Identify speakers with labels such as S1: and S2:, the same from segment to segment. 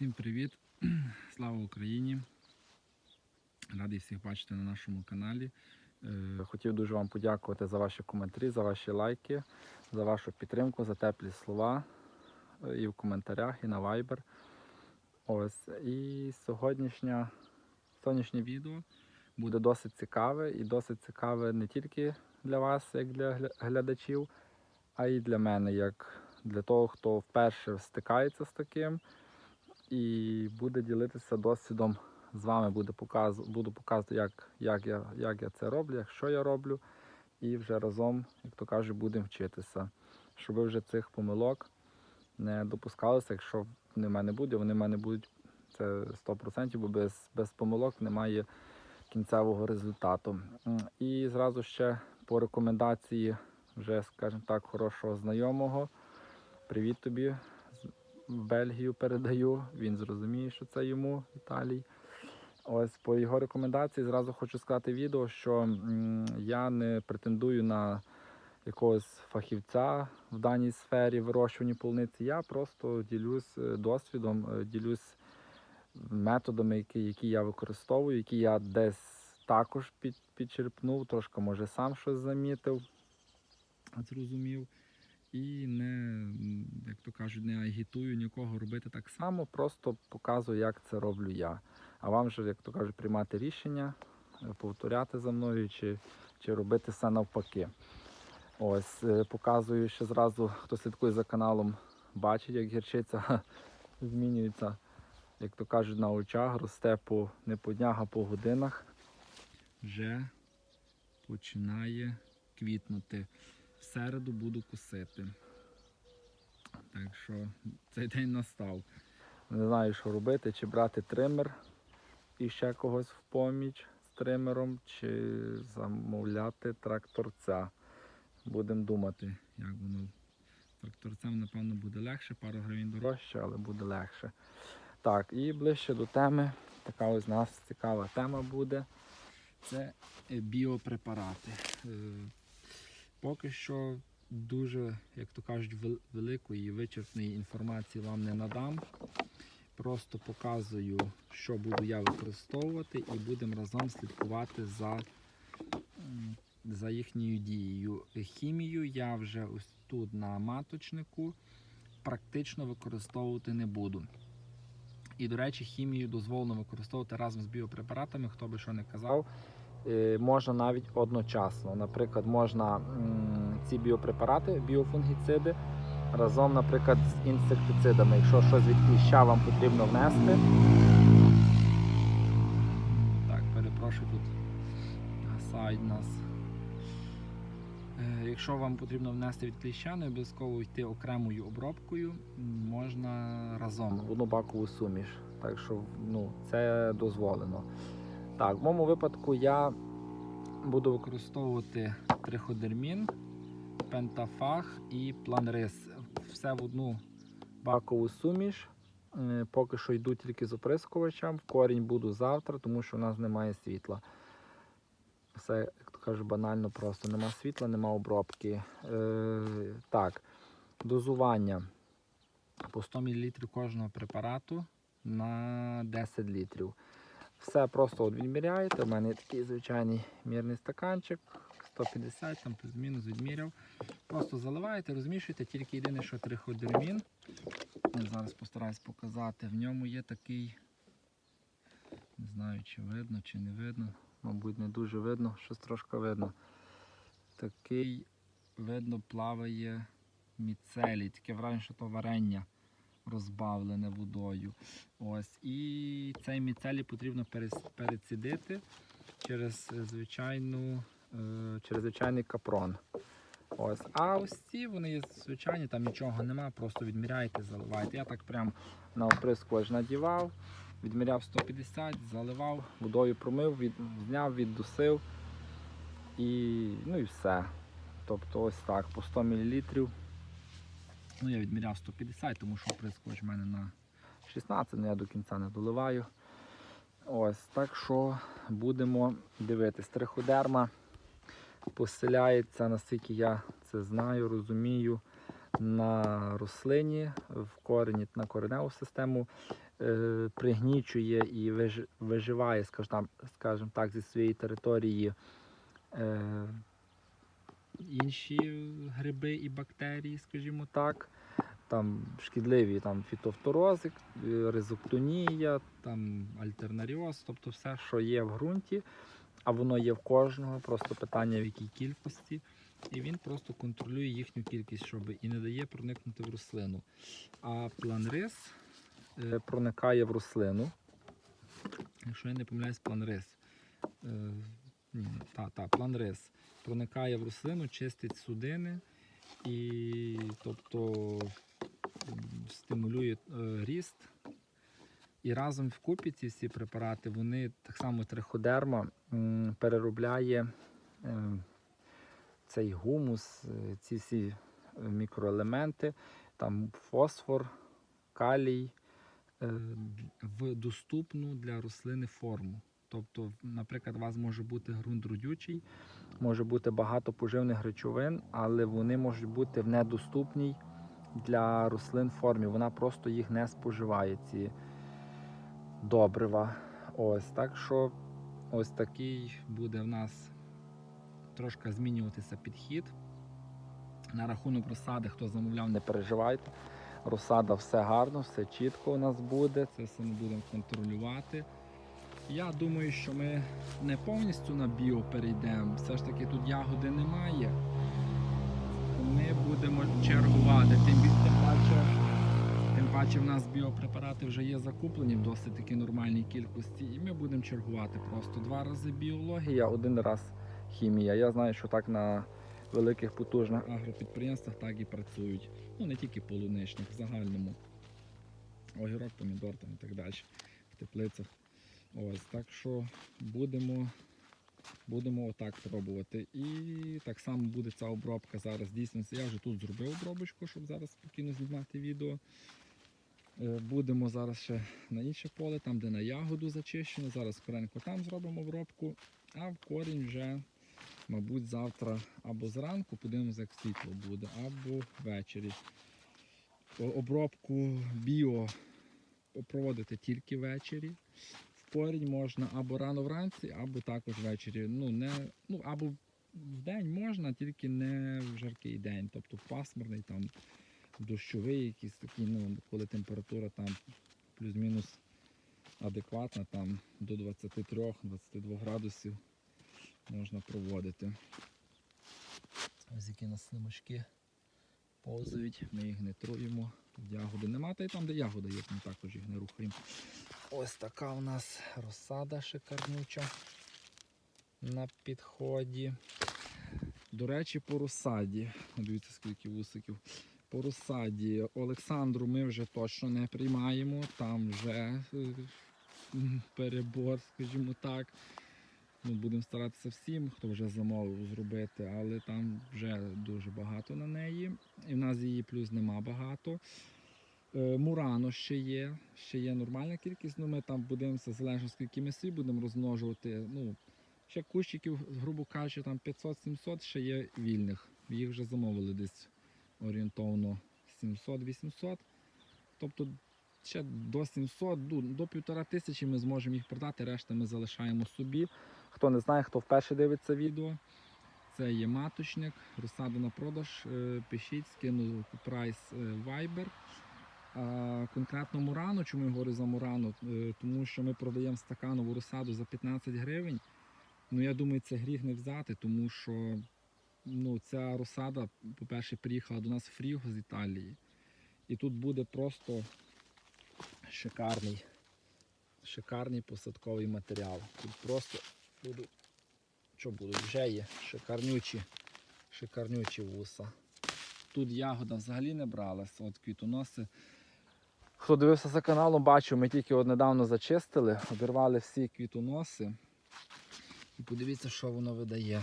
S1: Всім привіт! Слава Україні! Радий всіх бачити на нашому каналі. Е, Хотів дуже вам подякувати за ваші коментарі, за ваші лайки, за вашу підтримку, за теплі слова е, і в коментарях, і на Viber. Ось. І сьогоднішня, сьогоднішнє відео буде досить цікаве і досить цікаве не тільки для вас, як для глядачів, а й для мене, як для того, хто вперше стикається з таким і буде ділитися досвідом з вами. Буде показ... Буду показувати, як, як, я, як я це роблю, як що я роблю. І вже разом, як то кажуть, будемо вчитися. Щоб ви вже цих помилок не допускалися. Якщо вони в мене будуть, вони в мене будуть це 100%, бо без, без помилок немає кінцевого результату. І зразу ще по рекомендації вже, скажімо так, хорошого знайомого. Привіт тобі, Бельгію передаю. Він зрозуміє, що це йому, Віталій. Ось по його рекомендації зразу хочу сказати відео, що я не претендую на якогось фахівця в даній сфері вирощування полуниці. Я просто ділюсь е, досвідом, е, ділюсь методами, які, які я використовую, які я десь також під, підчерпнув, трошки може сам щось замітив, зрозумів. І не, як то кажуть, не агітую нікого робити так само, просто показую, як це роблю я. А вам вже, як то кажуть, приймати рішення, е, повторяти за мною чи, чи робити все навпаки. Ось, е, показую ще зразу, хто слідкує за каналом, бачить, як гірчиця змінюється, як то кажуть, на очах, росте по, не по днях, а по годинах. Вже починає квітнути. В середу буду косити. Так що цей день настав. Не знаю, що робити, чи брати тример і ще когось в поміч з тримером, чи замовляти тракторця. Будемо думати, як воно. Тракторцем, напевно, буде легше, пару гривень дорожче, але буде легше. Так, і ближче до теми. Така ось у нас цікава тема буде. Це е, біопрепарати. Поки що дуже, як то кажуть, великої вичерпної інформації вам не надам. Просто показую, що буду я використовувати, і будемо разом слідкувати за, за їхньою дією. Хімію я вже ось тут на маточнику практично використовувати не буду. І, до речі, хімію дозволено використовувати разом з біопрепаратами, хто би що не казав. Е, Можна навіть одночасно. Наприклад, можна ці біопрепарати, біофунгіциди, разом, наприклад, з інсектицидами. Якщо щось від кліща вам потрібно внести. Так, перепрошую, тут гасають нас. Е, Якщо вам потрібно внести від кліща, не обов'язково йти окремою обробкою, можна разом одну бакову суміш. Так що ну, це дозволено. Так, в моєму випадку я буду використовувати триходермін, пентафаг і планрис. Все в одну бакову суміш. Е, Поки що йду тільки з оприскувачем. В корінь буду завтра, тому що у нас немає світла. Все, як то кажуть, банально просто. Нема світла, нема обробки. Е, так, дозування по 100 мл кожного препарату на 10 літрів. Все просто от відміряєте. У мене є такий звичайний мірний стаканчик, 150, там плюс-мінус відміряв. Просто заливаєте, розмішуєте, тільки єдине, що триходермін. Я зараз постараюсь показати. В ньому є такий, не знаю, чи видно, чи не видно. Мабуть, не дуже видно, щось трошки видно. Такий, видно, плаває міцелій. Таке враження, що то варення розбавлене водою. Ось. І цей міцелій потрібно перецідити через звичайну, е, через звичайний капрон. Ось. А ось ці вони є звичайні, там нічого нема, просто відміряєте, заливаєте. Я так прям на оприскувач надівав, відміряв 150, заливав, водою промив, від, зняв, віддусив і, ну і все. Тобто ось так, по 100 мл. Ну, я відміряв 150, тому що оприскувач в мене на 16, але я до кінця не доливаю. Ось, так що будемо дивитись. Триходерма поселяється, наскільки я це знаю, розумію, на рослині, в корені, на кореневу систему, е, пригнічує і виж- виживає, скажімо так, зі своєї території е, інші гриби і бактерії, скажімо так. Там шкідливі там, фітофторози, е, ризоктонія, там альтернаріоз, тобто все, що є в ґрунті, а воно є в кожного, просто питання в якій кількості. І він просто контролює їхню кількість, щоб і не дає проникнути в рослину. А планрис е, проникає в рослину. Якщо я не помиляюсь, планрис. Е, ні, та, та, планрис проникає в рослину, чистить судини і тобто стимулює е, ріст. І разом вкупі ці всі препарати, вони так само триходерма переробляє е, цей гумус, е, ці всі мікроелементи, там фосфор, калій в доступну для рослини форму. Тобто, наприклад, у вас може бути ґрунт родючий, може бути багато поживних речовин, але вони можуть бути в недоступній для рослин формі. Вона просто їх не споживає, ці добрива. Ось так що ось такий буде в нас трошки змінюватися підхід. На рахунок розсади, хто замовляв, не переживайте. Розсада все гарно, все чітко у нас буде, це все ми будемо контролювати. Я думаю, що ми не повністю на біо перейдемо. Все ж таки тут ягоди немає. Ми будемо чергувати. Тим, тим паче, тим паче в нас біопрепарати вже є закуплені в досить таки нормальній кількості. І ми будемо чергувати просто два рази біологія, один раз хімія. Я знаю, що так на великих потужних агропідприємствах так і працюють. Ну не тільки полуничних, в загальному. Огірок, помідор там і так далі. В теплицях. Ось, так що будемо, будемо отак пробувати. І так само буде ця обробка зараз. Дійсно, я вже тут зробив обробочку, щоб зараз спокійно знімати відео. Е, Будемо зараз ще на інше поле, там, де на ягоду зачищено. Зараз скоренько там зробимо обробку, а в корінь вже, мабуть, завтра або зранку, подивимося, як світло буде, або ввечері. Обробку біо проводити тільки ввечері. Корінь можна або рано вранці, або також ввечері. Ну, не, ну, або в день можна, тільки не в жаркий день, тобто пасмурний, там, дощовий, якийсь такий, ну, коли температура там плюс-мінус адекватна, там до 23-22 градусів можна проводити. Ось які нас слимачки повзають, ми їх не труємо. Ягоди нема, та й там, де ягода є, ми також їх не рухаємо. Ось така у нас розсада шикарнюча на підході. До речі, по розсаді. Дивіться, скільки вусиків. По розсаді Олександру ми вже точно не приймаємо. Там вже е, перебор, скажімо так. Ну, будемо старатися всім, хто вже замовив зробити, але там вже дуже багато на неї. І в нас її плюс нема багато. Е, Мурано ще є, ще є нормальна кількість, ну ми там будемося залежно скільки ми свій будемо розмножувати. Ну, ще кущиків, грубо кажучи, там 500-700 ще є вільних. Їх вже замовили десь орієнтовно 700-800. Тобто ще до 700, ну, до півтора тисячі ми зможемо їх продати, решта ми залишаємо собі. Хто не знає, хто вперше дивиться відео, це є маточник, розсада на продаж. е, Пишіть, скину прайс е, Viber. А конкретно Мурану, чому я говорю за Мурану? Е, Тому що ми продаємо стаканову розсаду за 15 гривень. Ну, я думаю, це гріх не взяти, тому що ну, ця розсада, по-перше, приїхала до нас в Фріго з Італії. І тут буде просто шикарний, шикарний посадковий матеріал. Тут просто буду, що будуть, вже є шикарнючі, шикарнючі вуса. Тут ягода взагалі не бралась, от квітоноси. Хто дивився за каналом, бачив, ми тільки от недавно зачистили, обірвали всі квітоноси. І подивіться, що воно видає.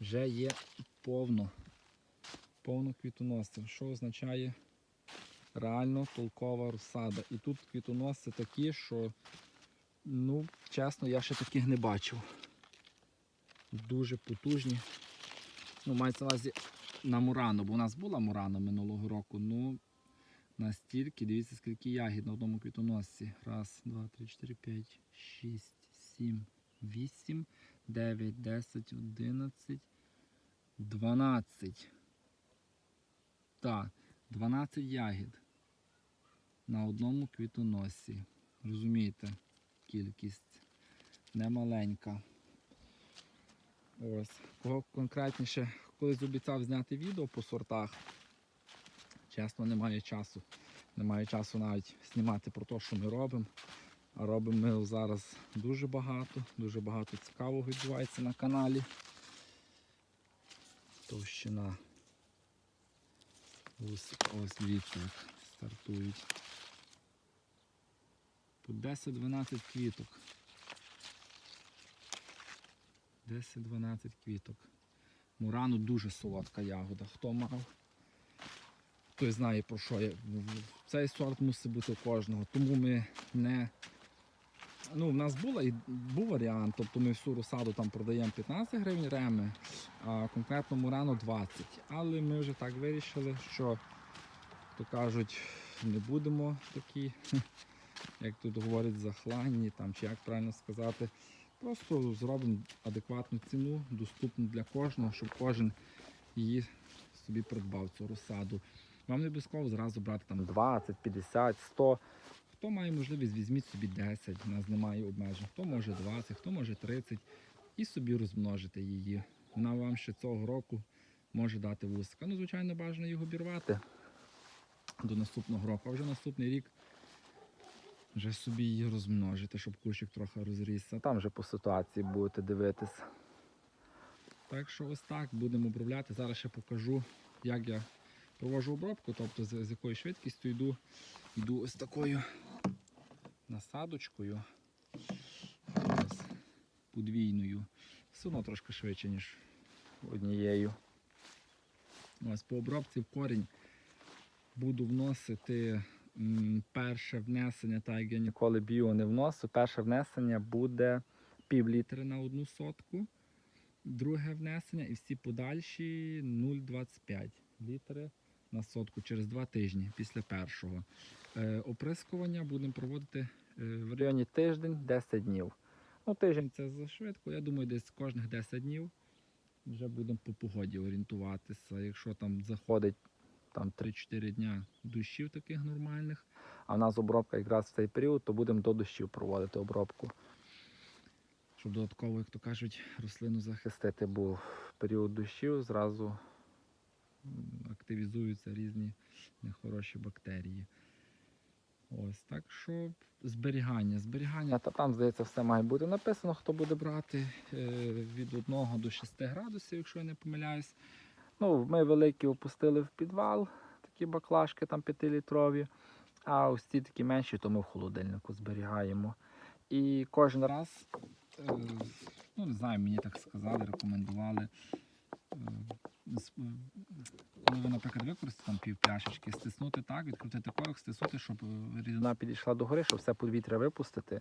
S1: Вже є повно, повно квітоносів, що означає реально толкова розсада. І тут квітоноси такі, що, ну, чесно, я ще таких не бачив. Дуже потужні. Ну, мається на увазі на Мурано, бо у нас була Мурано минулого року. Ну, настільки, дивіться, скільки ягід на одному квітоносці. Раз, два, три, чотири, п'ять, шість, сім, вісім, дев'ять, десять, одинадцять, дванадцять. Так, 12 ягід на одному квітоносі. Розумієте, кількість немаленька. Ось. Кого конкретніше, колись обіцяв зняти відео по сортах. Чесно, немає часу. Немає часу навіть знімати про те, що ми робимо. А робимо ми зараз дуже багато, дуже багато цікавого відбувається на каналі. Товщина. Ось, ось дивіться, як стартують. По 10-12 квіток. 10-12 квіток. Мурану дуже солодка ягода. Хто мав, той знає про що. Цей сорт мусить бути у кожного. Тому ми не. Ну, в нас була, і був варіант, тобто ми всю розсаду там продаємо 15 гривень реми, а конкретно Мурану 20. Але ми вже так вирішили, що, то кажуть, не будемо такі, як тут говорять, захланні, там, чи як правильно сказати. Просто зробимо адекватну ціну, доступну для кожного, щоб кожен її собі придбав цю розсаду. Вам не обов'язково зразу брати там 20, 50, 100. Хто має можливість, візьміть собі 10, у нас немає обмежень. Хто може 20, хто може 30 і собі розмножити її. Вона вам ще цього року може дати вусика. Ну, звичайно, бажано їх обірвати до наступного року. А вже наступний рік вже собі її розмножити, щоб кущик трохи розрісся. Там вже по ситуації будете дивитись. Так що ось так будемо обробляти. Зараз ще покажу, як я проводжу обробку, тобто з, з якою швидкістю йду. Йду ось такою насадочкою. Ось, подвійною. Все одно трошки швидше, ніж однією. Ось по обробці в корінь буду вносити перше внесення, так як я ніколи біо не вносив. Перше внесення буде пів літри на одну сотку. Друге внесення і всі подальші 0,25 літри на сотку через два тижні після першого. Е, оприскування будемо проводити е, в районі тиждень 10 днів. Ну, тиждень це за швидко. Я думаю, десь кожних 10 днів вже будемо по погоді орієнтуватися. Якщо там заходить там 3-4 дня дощів таких нормальних, а в нас обробка якраз в цей період, то будемо до дощів проводити обробку. Щоб додатково, як то кажуть, рослину захистити, бо в період дощів зразу активізуються різні нехороші бактерії. Ось так що зберігання. Зберігання, та там, здається, все має бути написано, хто буде брати е, від 1 до 6 градусів, якщо я не помиляюсь. Ну, ми великі опустили в підвал, такі баклажки там 5-літрові, а ось ці такі менші, то ми в холодильнику зберігаємо. І кожен раз, е, ну не знаю, мені так сказали, рекомендували. Коли ви, наприклад, використаєте там пів пляшечки, стиснути так, відкрутити корок, стиснути, щоб е, рідина підійшла до гори, щоб все повітря випустити,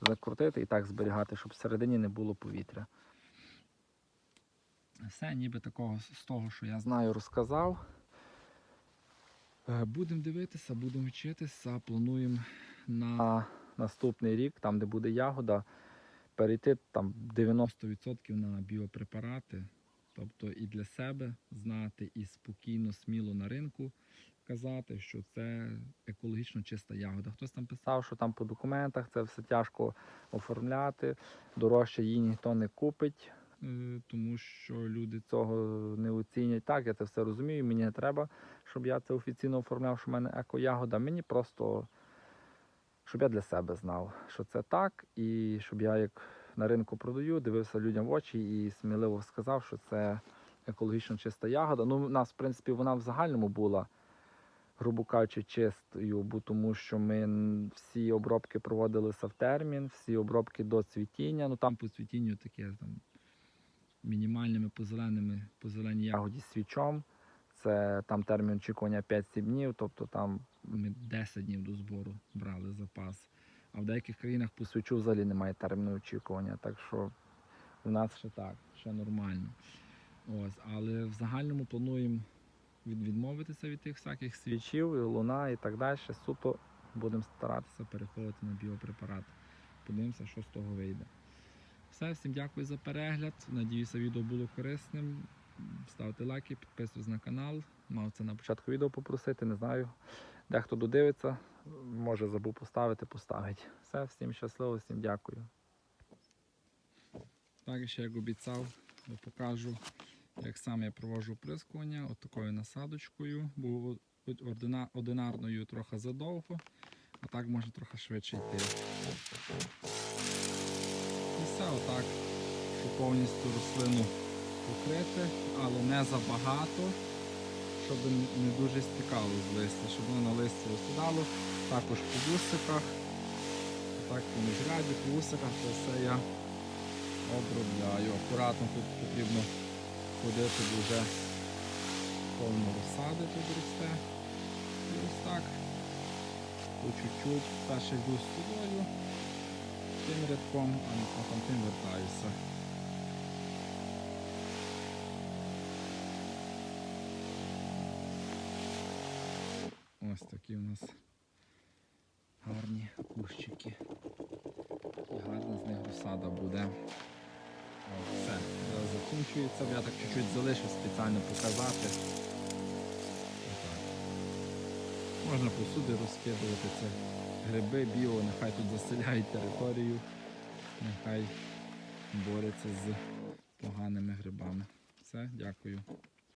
S1: закрутити і так зберігати, щоб всередині не було повітря. Все, ніби такого з з того, що я знаю, розказав. Е, Будемо дивитися, будемо вчитися, плануємо на наступний рік, там, де буде ягода, перейти там 90% на біопрепарати. Тобто і для себе знати, і спокійно, сміло на ринку казати, що це екологічно чиста ягода. Хтось там писав, що там по документах це все тяжко оформляти, дорожче її ніхто не купить, е, тому що люди цього не оцінять. Так, я це все розумію. Мені не треба, щоб я це офіційно оформляв, що в мене еко-ягода. Мені просто щоб я для себе знав, що це так, і щоб я як на ринку продаю, дивився людям в очі і сміливо сказав, що це екологічно чиста ягода. Ну, у нас, в принципі, вона в загальному була, грубо кажучи, чистою, бо тому що ми всі обробки проводилися в термін, всі обробки до цвітіння. Ну там по цвітінню таке там мінімальними позеленими, по зеленій ягоді свічом. Це там термін очікування 5-7 днів, тобто там ми 10 днів до збору брали запас. А в деяких країнах по свічу взагалі немає терміну очікування. Так що в нас ще так, ще нормально. Ось, але в загальному плануємо відмовитися від тих всяких свічів, і луна і так далі. Суто будемо старатися переходити на біопрепарати. Подивимося, що з того вийде. Все, всім дякую за перегляд. Надіюся, відео було корисним. Ставте лайки, підписуйтесь на канал. Мав це на початку відео попросити, не знаю. Дехто додивиться, може забув поставити, поставить. Все, всім щасливо, всім дякую. Так, ще як обіцяв, покажу, як саме я проводжу оприскування от такою насадочкою. Був ордина- одинарною трохи задовго, а так можна трохи швидше йти. І все отак, щоб повністю рослину покрити, але не забагато, щоб не дуже стікало з листя, щоб воно на листі осідало. Також по вусиках, так по міжряді, по вусиках, це все я обробляю. Акуратно тут потрібно ходити, вже повно розсади тут росте. І ось так. По чуть-чуть. Перше йду з собою тим рядком, а потім тим вертаюся. Ось такі у нас гарні кущики. Гарна з них розсада буде. Все, зараз закінчується. Я так чуть-чуть залишив спеціально показати. Можна посуди розкидувати це. Гриби біо, нехай тут заселяють територію, нехай борються з поганими грибами. Все, дякую.